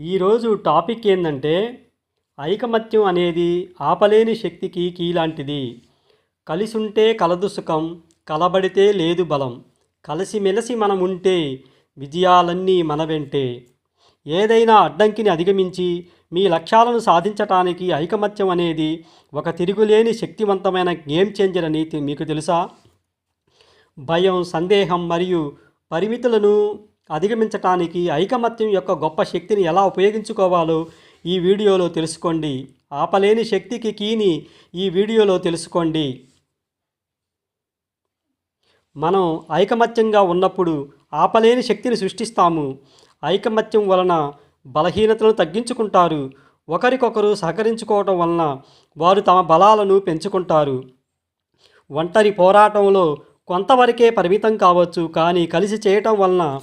ఈరోజు టాపిక్ ఏంటంటే ఐకమత్యం అనేది ఆపలేని శక్తికి కీలాంటిది. కలిసుంటే కలదు సుఖం కలబడితే లేదు బలం. కలిసిమెలిసి మనం ఉంటే విజయాలన్నీ మన వెంటే. ఏదైనా అడ్డంకిని అధిగమించి మీ లక్ష్యాలను సాధించటానికి ఐకమత్యం అనేది ఒక తిరుగులేని శక్తివంతమైన గేమ్ చేంజర్ అని మీకు తెలుసా? భయం సందేహం మరియు పరిమితులను అధిగమించటానికి ఐకమత్యం యొక్క గొప్ప శక్తిని ఎలా ఉపయోగించుకోవాలో ఈ వీడియోలో తెలుసుకోండి. ఆపలేని శక్తికి కీని ఈ వీడియోలో తెలుసుకోండి. మనం ఐకమత్యంగా ఉన్నప్పుడు ఆపలేని శక్తిని సృష్టిస్తాము. ఐకమత్యం వలన బలహీనతలను తగ్గించుకుంటారు. ఒకరికొకరు సహకరించుకోవటం వలన వారు తమ బలాలను పెంచుకుంటారు. ఒంటరి పోరాటంలో కొంతవరకే పరిమితం కావచ్చు కానీ కలిసి చేయటం వలన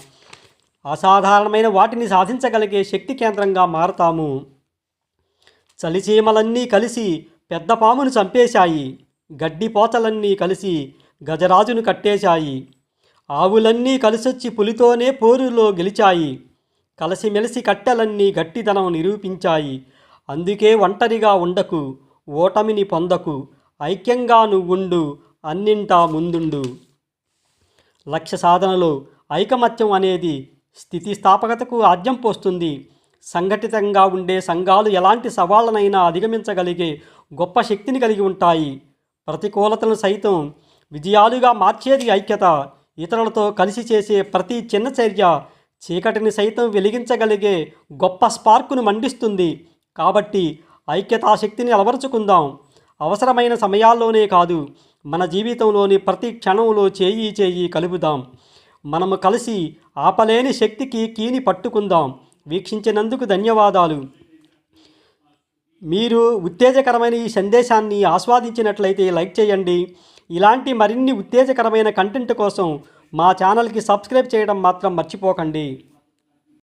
అసాధారణమైన వాటిని సాధించగలిగే శక్తి కేంద్రంగా మారతాము. చలిచీమలన్నీ కలిసి పెద్ద పామును చంపేశాయి. గడ్డి పోతలన్నీ కలిసి గజరాజును కట్టేశాయి. ఆవులన్నీ కలిసొచ్చి పులితోనే పోరులో గెలిచాయి. కలిసిమెలిసి కట్టెలన్నీ గట్టిదనం నిరూపించాయి. అందుకే ఒంటరిగా ఉండకు ఓటమిని పొందకు ఐక్యంగా నువ్వుండు అన్నింటా ముందుండు. లక్ష్య సాధనలో ఐకమత్యం అనేది స్థితిస్థాపకతకు ఆద్యం పోస్తుంది. సంఘటితంగా ఉండే సంఘాలు ఎలాంటి సవాళ్ళనైనా అధిగమించగలిగే గొప్ప శక్తిని కలిగి ఉంటాయి. ప్రతికూలతలను సైతం విజయాలుగా మార్చేది ఐక్యత. ఇతరులతో కలిసి చేసే ప్రతి చిన్న చర్య చీకటిని సైతం వెలిగించగలిగే గొప్ప స్పార్కును మండిస్తుంది. కాబట్టి ఐక్యతా శక్తిని అలవరుచుకుందాం. అవసరమైన సమయాల్లోనే కాదు మన జీవితంలోని ప్రతి క్షణంలో చేయి చేయి కలుపుదాం మనము కలిసి ఆపలేని శక్తికి కీని పట్టుకుందాం. వీక్షించినందుకు ధన్యవాదాలు. మీరు ఉత్తేజకరమైన ఈ సందేశాన్ని ఆస్వాదించినట్లయితే లైక్ చేయండి. ఇలాంటి మరిన్ని ఉత్తేజకరమైన కంటెంట్ కోసం మా ఛానల్కి సబ్స్క్రైబ్ చేయడం మాత్రం మర్చిపోకండి.